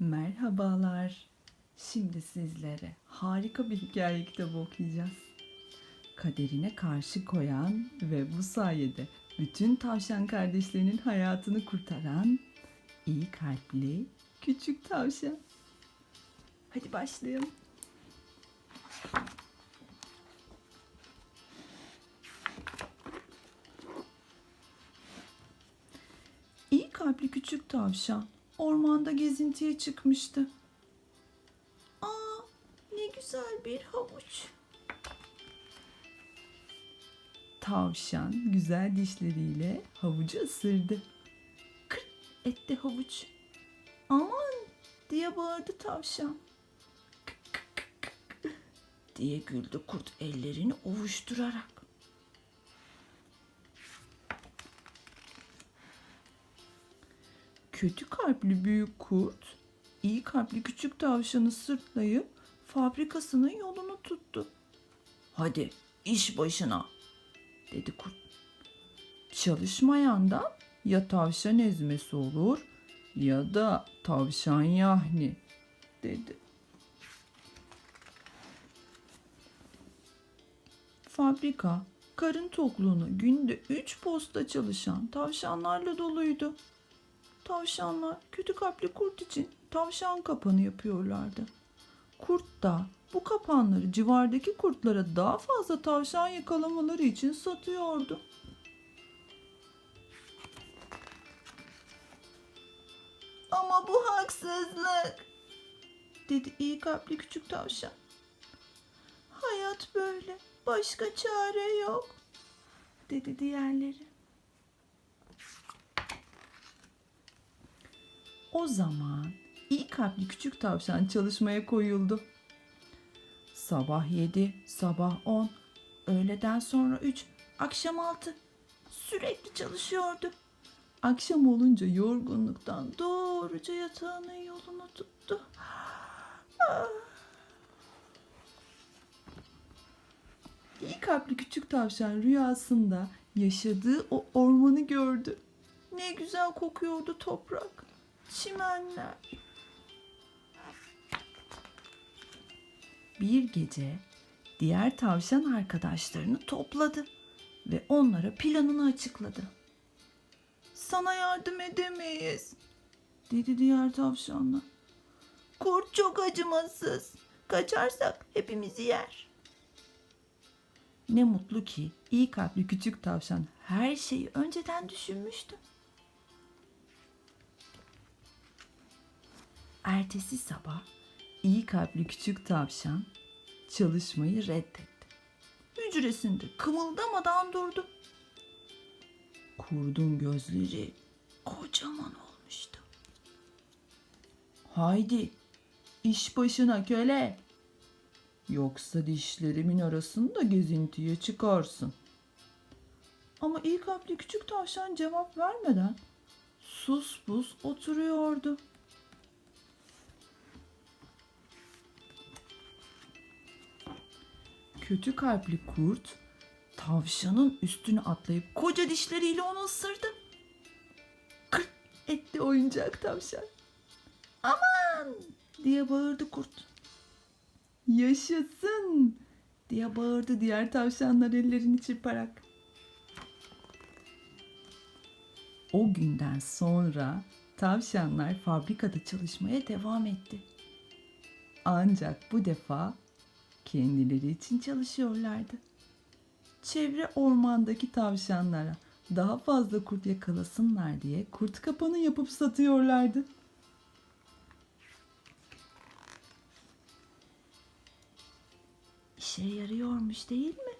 Merhabalar. Şimdi sizlere harika bir hikaye kitabı okuyacağız. Kaderine karşı koyan ve bu sayede bütün tavşan kardeşlerinin hayatını kurtaran iyi kalpli küçük tavşan. Hadi başlayalım. İyi kalpli küçük tavşan ormanda gezintiye çıkmıştı. Aa, ne güzel bir havuç. Tavşan güzel dişleriyle havucu ısırdı. Kırt etti havuç. Aman diye bağırdı tavşan. Kık kık kık diye güldü kurt ellerini ovuşturarak. Kötü kalpli büyük kurt, iyi kalpli küçük tavşanı sırtlayıp fabrikasının yolunu tuttu. Hadi iş başına dedi kurt. Çalışmayandan ya tavşan ezmesi olur ya da tavşan yahni dedi. Fabrika karın tokluğuna günde üç posta çalışan tavşanlarla doluydu. Tavşanlar kötü kalpli kurt için tavşan kapanı yapıyorlardı. Kurt da bu kapanları civardaki kurtlara daha fazla tavşan yakalamaları için satıyordu. Ama bu haksızlık, dedi iyi kalpli küçük tavşan. Hayat böyle, başka çare yok, dedi diğerleri. O zaman iyi kalpli küçük tavşan çalışmaya koyuldu. Sabah yedi, sabah on, öğleden sonra üç, akşam altı. Sürekli çalışıyordu. Akşam olunca yorgunluktan doğruca yatağının yolunu tuttu. Ah. İyi kalpli küçük tavşan rüyasında yaşadığı o ormanı gördü. Ne güzel kokuyordu toprak çimenler. Bir gece diğer tavşan arkadaşlarını topladı ve onlara planını açıkladı. Sana yardım edemeyiz, dedi diğer tavşanlar. Kurt çok acımasız. Kaçarsak hepimizi yer. Ne mutlu ki iyi kalpli küçük tavşan her şeyi önceden düşünmüştü. Ertesi sabah iyi kalpli küçük tavşan çalışmayı reddetti. Hücresinde kımıldamadan durdu. Kurdun gözleri kocaman olmuştu. Haydi iş başına köle. Yoksa dişlerimin arasında gezintiye çıkarsın. Ama iyi kalpli küçük tavşan cevap vermeden sus pus oturuyordu. Kötü kalpli kurt tavşanın üstüne atlayıp koca dişleriyle onu ısırdı. Kırt etti oyuncak tavşan. Aman diye bağırdı kurt. Yaşasın diye bağırdı diğer tavşanlar ellerini çırparak. O günden sonra tavşanlar fabrikada çalışmaya devam etti. Ancak bu defa kendileri için çalışıyorlardı. Çevre ormandaki tavşanlara daha fazla kurt yakalasınlar diye kurt kapanı yapıp satıyorlardı. İşe yarıyormuş değil mi?